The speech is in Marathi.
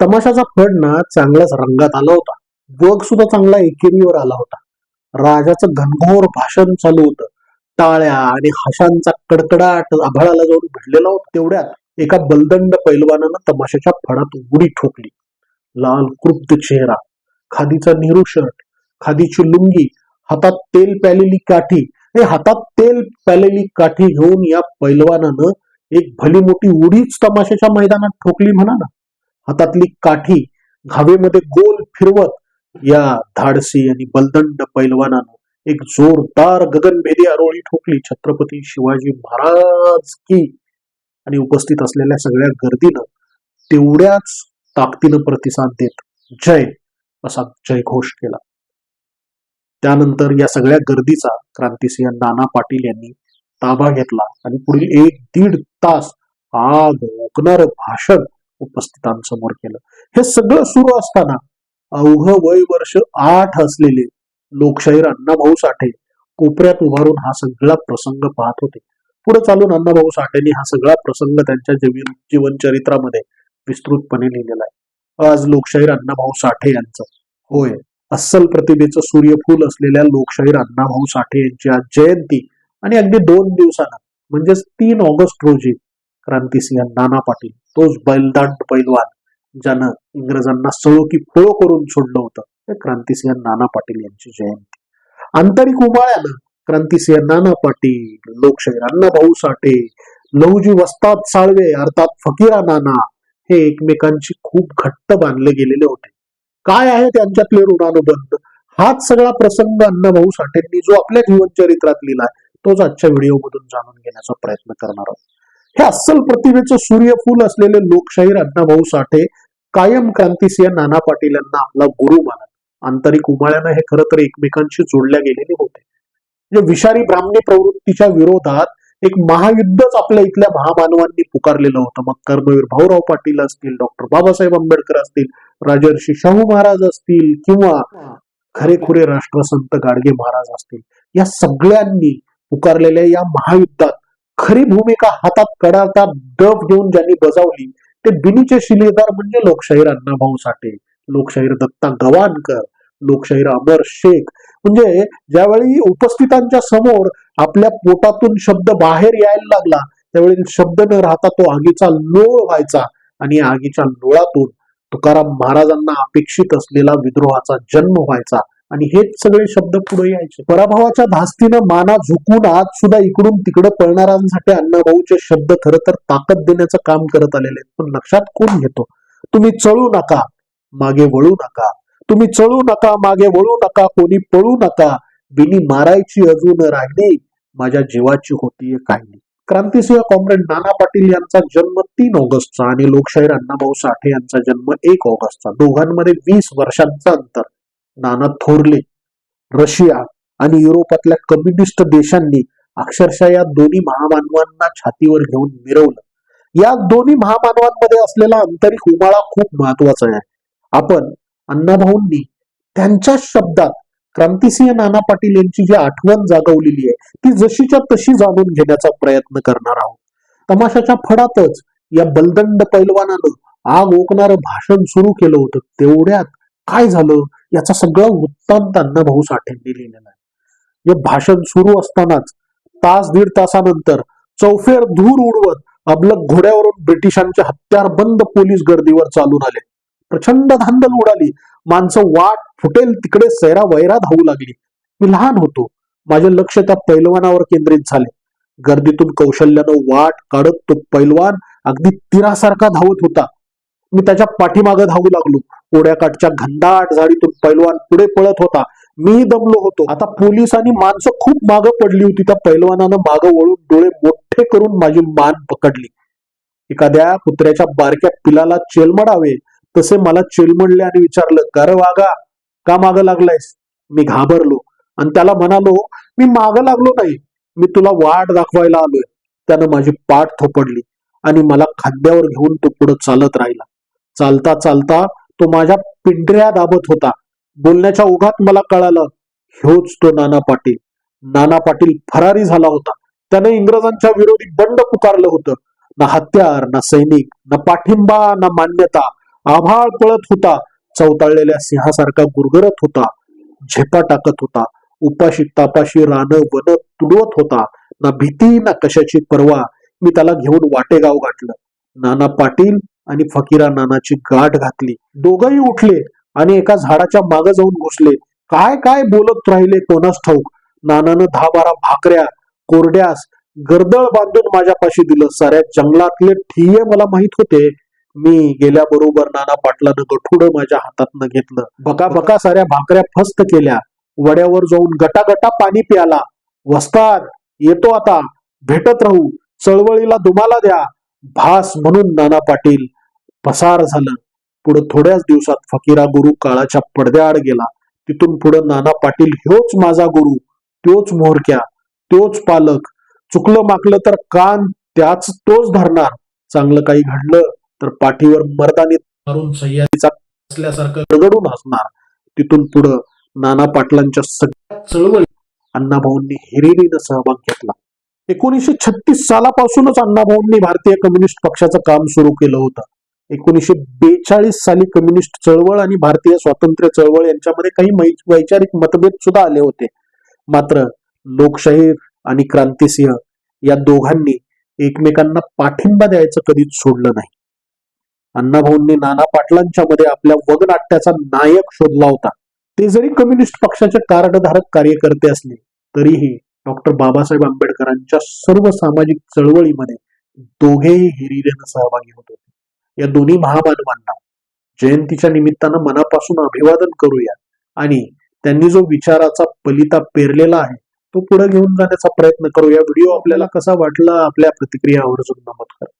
तमाशाचा फड ना चांगलाच रंगात आला होता. बग सुद्धा चांगला एकेरीवर आला होता. राजाचं घनघोर भाषण चालू होतं. टाळ्या आणि हशांचा कडकडाट आभाळाला जाऊन भिडलेला होता तेवढ्यात एका बलदंड पैलवानानं तमाशाच्या फडात उडी ठोकली. लाल कृप्त चेहरा खादीचा नेहरू शर्ट खादीची लुंगी हातात तेल प्यालेली काठी हे हातात तेल प्यालेली काठी घेऊन या पैलवानानं एक भली मोठी उडीच तमाशाच्या मैदानात ठोकली म्हणा ना हातातली काठी घावेमध्ये गोल फिरवत या धाडसी आणि बलदंड पैलवानानं एक जोरदार गगनभेदी आरोळी ठोकली. छत्रपती शिवाजी महाराज की आणि उपस्थित असलेल्या सगळ्या गर्दीनं तेवढ्याच ताकदीनं प्रतिसाद देत जय असा जयघोष केला. त्यानंतर या सगळ्या गर्दीचा क्रांतिसिंह नाना पाटील यांनी ताबा घेतला आणि पुढील एक दीड तास आग ओकणार भाषण उपस्थितांसमोर केलं. हे सगळं सुरू असताना अवघ वय वर्ष आठ असलेले लोकशाहीर अण्णाभाऊ साठे कोपऱ्यात उभारून हा सगळा प्रसंग पाहत होते. पुढे चालून अण्णाभाऊ साठेंनी हा सगळा प्रसंग त्यांच्या जीवन जीवन चरित्रामध्ये विस्तृतपणे लिहिलेला आहे. आज लोकशाहीर अण्णाभाऊ साठे यांचं होय. अस्सल प्रतिभेचं सूर्यफूल असलेल्या लोकशाहीर अण्णाभाऊ साठे यांची आज जयंती. आणि अगदी दोन दिवसानं म्हणजेच तीन ऑगस्ट रोजी क्रांतिसिंह नाना पाटील तोच बैलदांड पैलवान ज्यानं इंग्रजांना सळो की फळो करून सोडलं होतं ते क्रांतिसिंह नाना पाटील यांची जयंती. आंतरिक उमाळ्यानं क्रांतिसिंह नाना पाटील लोकशाहीर अण्णाभाऊ साठे लहुजी वस्ताद साळवे अर्थात फकीरा नाना हे एकमेकांशी खूप घट्ट बांधले गेलेले होते. काय आहे त्यांच्यातले ऋणानुबंध? हाच सगळा प्रसंग अण्णाभाऊ साठेंनी जो आपल्या जीवनचरित्रात लिहिलाय तोच आजच्या व्हिडिओमधून जाणून घेण्याचा प्रयत्न करणार आहोत. हे अस्सल प्रतिभेचं सूर्यफूल असलेले लोकशाहीर अण्णाभाऊ साठे कायम क्रांतिसिंह नाना पाटील यांना आपला गुरु मानत. आंतरिक उमाळ्यानं हे खरं तर एकमेकांशी जोडल्या गेलेले होते. म्हणजे विषारी ब्राह्मणी प्रवृत्तीच्या विरोधात एक महायुद्धच आपल्या इथल्या महामानवांनी पुकारलेलं होतं. मग कर्मवीर भाऊराव पाटील असतील डॉक्टर बाबासाहेब आंबेडकर असतील राजर्षी शाहू महाराज असतील किंवा खरेखुरे राष्ट्रसंत गाडगे महाराज असतील या सगळ्यांनी पुकारलेल्या या महायुद्धात खरी भूमिका हातात कडाचा डब घेऊन ज्यांनी बजावली ते बिनीचे शिलेदार म्हणजे लोकशाहीर अण्णाभाऊ साठे लोकशाहीर दत्ता गवाणकर लोकशाहीर अमर शेख. म्हणजे ज्यावेळी उपस्थितांच्या समोर आपल्या पोटातून शब्द बाहेर यायला लागला त्यावेळी शब्द न राहता तो आगीचा लोळ व्हायचा आणि आगीच्या लोळातून तुकाराम महाराजांना अपेक्षित असलेला विद्रोहाचा जन्म व्हायचा. आणि हेच सगळे शब्द पुढे यायचे. पराभवाच्या धास्तीनं माना झुकून आज सुद्धा इकडून तिकडे पळणाऱ्यांसाठी अण्णाभाऊचे शब्द खरं तर ताकद देण्याचं काम करत आलेले आहेत. पण लक्षात कोण घेतो? तुम्ही चळू नका मागे वळू नका. तुम्ही चळू नका मागे वळू नका कोणी पळू नका. बिनी मारायची अजून राहिली माझ्या जीवाची होतीये काही क्रांतीसिंह कॉम्रेड नाना पाटील यांचा जन्म तीन ऑगस्टचा आणि लोकशाहीर अण्णाभाऊ साठे यांचा जन्म एक ऑगस्टचा. दोघांमध्ये वीस वर्षांचं अंतर. नाना थोरले. रशिया आणि युरोपातल्या कम्युनिस्ट देशांनी अक्षरशः या दोन्ही महामानवांना छातीवर घेऊन मिरवलं. या दोन्ही महामानवांमध्ये असलेला आंतरिक उमाळा खूप महत्त्वाचा आहे. आपण अण्णाभाऊंनी त्यांच्या शब्दात क्रांतिसिंह नाना पाटील यांची जी आठवण जागवलेली आहे ती जशीच्या तशी जाणून घेण्याचा प्रयत्न करणार आहोत. तमाशाच्या फडातच या बलदंड पैलवानानं आग ओकणारं भाषण सुरू केलं होतं. तेवढ्यात काय झालं? याचा सगळा वृत्तांत अण्णाभाऊ साठेंनी लिहिलेला आहे. हे भाषण सुरू असतानाच तास दीड तासानंतर चौफेर धूर उडवत अबलक घोड्यावरून ब्रिटिशांचे हत्यारबंद पोलीस गर्दीवर चालून आले. प्रचंड धांदल उडाली. माणसं वाट फुटेल तिकडे सैरा वैरा धावू लागली. मी लहान होतो. माझे लक्ष त्या पैलवानावर केंद्रित झाले. गर्दीतून कौशल्यानं वाट काढत तो पैलवान अगदी तीरासारखा धावत होता. मी त्याच्या पाठीमागं धावू लागलो. ओढ्याकाठच्या घनदाट झाडीतून पैलवान पुढे पळत होता. मी दमलो होतो. आता पोलीस आणि माणसं खूप मागं पडली होती. त्या पैलवानानं मागं वळून डोळे मोठे करून माझी मान पकडली. एखाद्या कुत्र्याच्या बारक्या पिलाला चेलमडावे तसे मला चेलमडले आणि विचारलं कर वागा का मागं लागलायस? मी घाबरलो. आणि त्याला म्हणालो मी मागं लागलो नाही. मी तुला वाट दाखवायला आलोय. त्यानं माझी पाठ थोपडली आणि मला खांद्यावर घेऊन तो पुढे चालत राहिला. चालता चालता तो माझ्या पिंढऱ्या दाबत होता. बोलण्याच्या ओघात मला कळालं ह्योच तो नाना पाटील. नाना पाटील फरारी झाला होता. त्याने इंग्रजांच्या विरोधी बंड पुकारलं होतं. ना हत्यार ना सैनिक ना पाठिंबा ना मान्यता. आभाळ पळत होता. चवताळलेल्या सिंहासारखा गुरगरत होता. झेपा टाकत होता. उपाशी तापाशी रानं वन तुडवत होता. ना भीती ना कशाची पर्वा. मी त्याला घेऊन वाटेगाव गाठलं. नाना पाटील आणि फकीरा नानाची गाठ घातली. दोघही उठले आणि एका झाडाच्या मागे जाऊन घुसले. काय काय बोलत राहिले कोणास ठाऊक. नानानं दहा बारा भाकऱ्या कोरड्यास गर्दळ बांधून माझ्यापाशी दिलं. साऱ्या जंगलातले ठिये मला माहीत होते. मी गेल्याबरोबर नाना पाटलानं गठुड माझ्या हातातनं घेतलं. बका. बका साऱ्या भाकऱ्या फस्त केल्या. वड्यावर जाऊन गटागटा पाणी प्याला. वस्ताद येतो आता. भेटत राहू. चळवळीला दुमाला द्या. भास म्हणून नाना पाटील पसार झालं. पुढे थोड्याच दिवसात फकीरा गुरु काळाच्या पडद्याआड गेला. तिथून पुढे नाना पाटील ह्योच माझा गुरु त्योच मोहरक्या त्योच पालक. चुकलं माकलं तर कान त्याच तोच धरणार. चांगलं काही घडलं तर पाठीवर मर्दानी मारून सह्याद्रीचा असल्यासारखं रगडून हसणार. तिथून पुढं नाना पाटलांच्या सगळ्या चळवळी अण्णाभाऊंनी हिरिरीनं सहभाग घेतला. एकोणीसशे छत्तीस सालापासूनच अण्णाभाऊंनी भारतीय कम्युनिस्ट पक्षाचं काम सुरू केलं होतं. एकोणीसशे बेचाळीस साली कम्युनिस्ट चळवळ आणि भारतीय स्वातंत्र्य चळवळ यांच्यामध्ये काही वैचारिक मतभेद सुद्धा आले होते. मात्र लोकशाही आणि क्रांतिसिंह या दोघांनी एकमेकांना पाठिंबा द्यायचं कधीच सोडलं नाही. अण्णाभाऊंनी नाना पाटलांच्या मध्ये आपल्या वगनाट्याचा नायक शोधला होता. ते जरी कम्युनिस्ट पक्षाचे कार्डधारक कार्यकर्ते असले तरीही डॉक्टर बाबासाहेब आंबेडकरांच्या सर्व सामाजिक चळवळीमध्ये दोघेही हिरिरेनं सहभागी होत होते. या दोन्ही महामानवांना जयंतीच्या निमित्तानं मनापासून अभिवादन करूया. आणि त्यांनी जो विचाराचा पलिता पेरलेला आहे तो पुढे घेऊन जाण्याचा प्रयत्न करू या व्हिडिओ आपल्याला कसा वाटला आपल्या प्रतिक्रिया आवर्जून नमूद करा